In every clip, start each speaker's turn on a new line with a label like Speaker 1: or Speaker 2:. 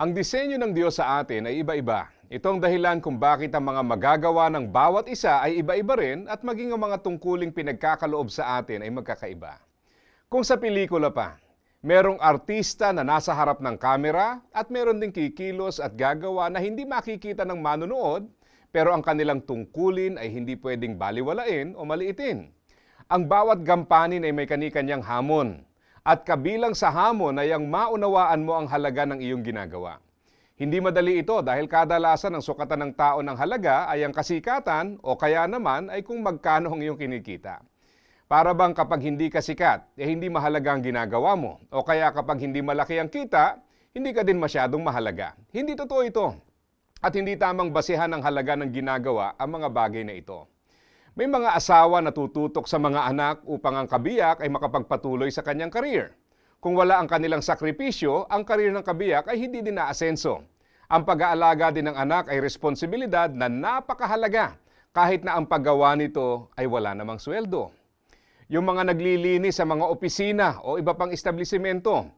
Speaker 1: Ang disenyo ng Diyos sa atin ay iba-iba. Ito ang dahilan kung bakit ang mga magagawa ng bawat isa ay iba-iba rin at maging ang mga tungkuling pinagkakaloob sa atin ay magkakaiba. Kung sa pelikula pa, merong artista na nasa harap ng kamera at meron ding kikilos at gagawa na hindi makikita ng manonood pero ang kanilang tungkulin ay hindi pwedeng baliwalain o maliitin. Ang bawat gampanin ay may kanikanyang hamon at kabilang sa hamon ay ang maunawaan mo ang halaga ng iyong ginagawa. Hindi madali ito dahil kadalasan ang sukatan ng tao ng halaga ay ang kasikatan o kaya naman ay kung magkano ang iyong kinikita. Para bang kapag hindi ka sikat, eh hindi mahalaga ang ginagawa mo. O kaya kapag hindi malaki ang kita, hindi ka din masyadong mahalaga. Hindi totoo ito. At hindi tamang basihan ng halaga ng ginagawa ang mga bagay na ito. May mga asawa na tututok sa mga anak upang ang kabiyak ay makapagpatuloy sa kanyang karir. Kung wala ang kanilang sakripisyo, ang karir ng kabiyak ay hindi din naasenso. Ang pag-aalaga din ng anak ay responsibilidad na napakahalaga kahit na ang paggawa nito ay wala namang sweldo. Yung mga naglilinis sa mga opisina o iba pang establisimento,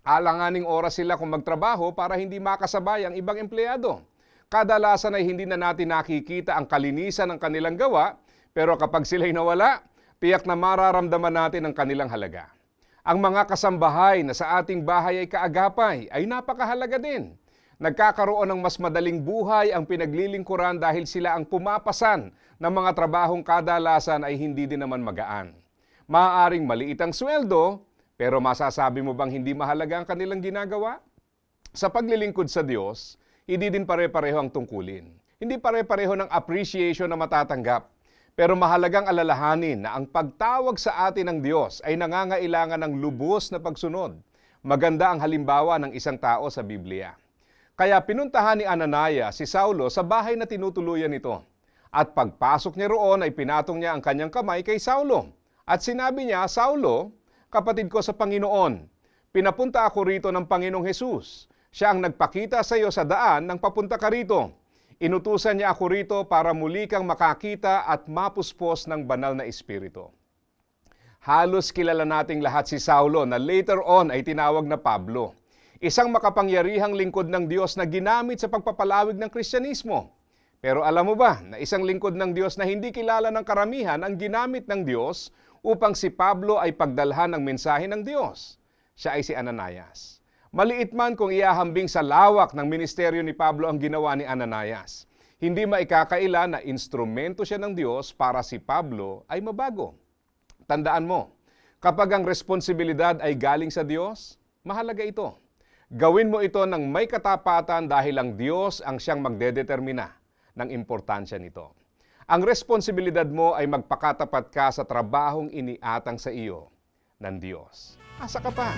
Speaker 1: alanganing oras sila kung magtrabaho para hindi makasabay ang ibang empleyado. Kadalasan ay hindi na natin nakikita ang kalinisan ng kanilang gawa, pero kapag sila'y nawala, tiyak na mararamdaman natin ang kanilang halaga. Ang mga kasambahay na sa ating bahay ay kaagapay ay napakahalaga din. Nagkakaroon ng mas madaling buhay ang pinaglilingkuran dahil sila ang pumapasan ng mga trabahong kadalasan ay hindi din naman magaan. Maaaring maliit ang sweldo, pero masasabi mo bang hindi mahalaga ang kanilang ginagawa? Sa paglilingkod sa Diyos, hindi din pare-pareho ang tungkulin. Hindi pare-pareho ng appreciation na matatanggap. Pero mahalagang alalahanin na ang pagtawag sa atin ng Diyos ay nangangailangan ng lubos na pagsunod. Maganda ang halimbawa ng isang tao sa Biblia. Kaya pinuntahan ni Ananaya si Saulo sa bahay na tinutuluyan nito. At pagpasok niya roon ay pinatong niya ang kanyang kamay kay Saulo. At sinabi niya, Saulo, kapatid ko sa Panginoon, pinapunta ako rito ng Panginoong Hesus. Siya ang nagpakita sa iyo sa daan nang papunta ka rito. Inutusan niya ako rito para muli kang makakita at mapuspos ng banal na espiritu. Halos kilala nating lahat si Saulo na later on ay tinawag na Pablo. Isang makapangyarihang lingkod ng Diyos na ginamit sa pagpapalawig ng Kristyanismo. Pero alam mo ba na isang lingkod ng Diyos na hindi kilala ng karamihan ang ginamit ng Diyos upang si Pablo ay pagdalhan ng mensahe ng Diyos? Siya ay si Ananias. Maliit man kung iahambing sa lawak ng ministeryo ni Pablo ang ginawa ni Ananias. Hindi maikakaila na instrumento siya ng Diyos para si Pablo ay mabago. Tandaan mo, kapag ang responsibilidad ay galing sa Diyos, mahalaga ito. Gawin mo ito ng may katapatan dahil ang Diyos ang siyang magdedetermina ng importansya nito. Ang responsibilidad mo ay magpakatapat ka sa trabahong iniatang sa iyo ng Diyos. Asa ka pa?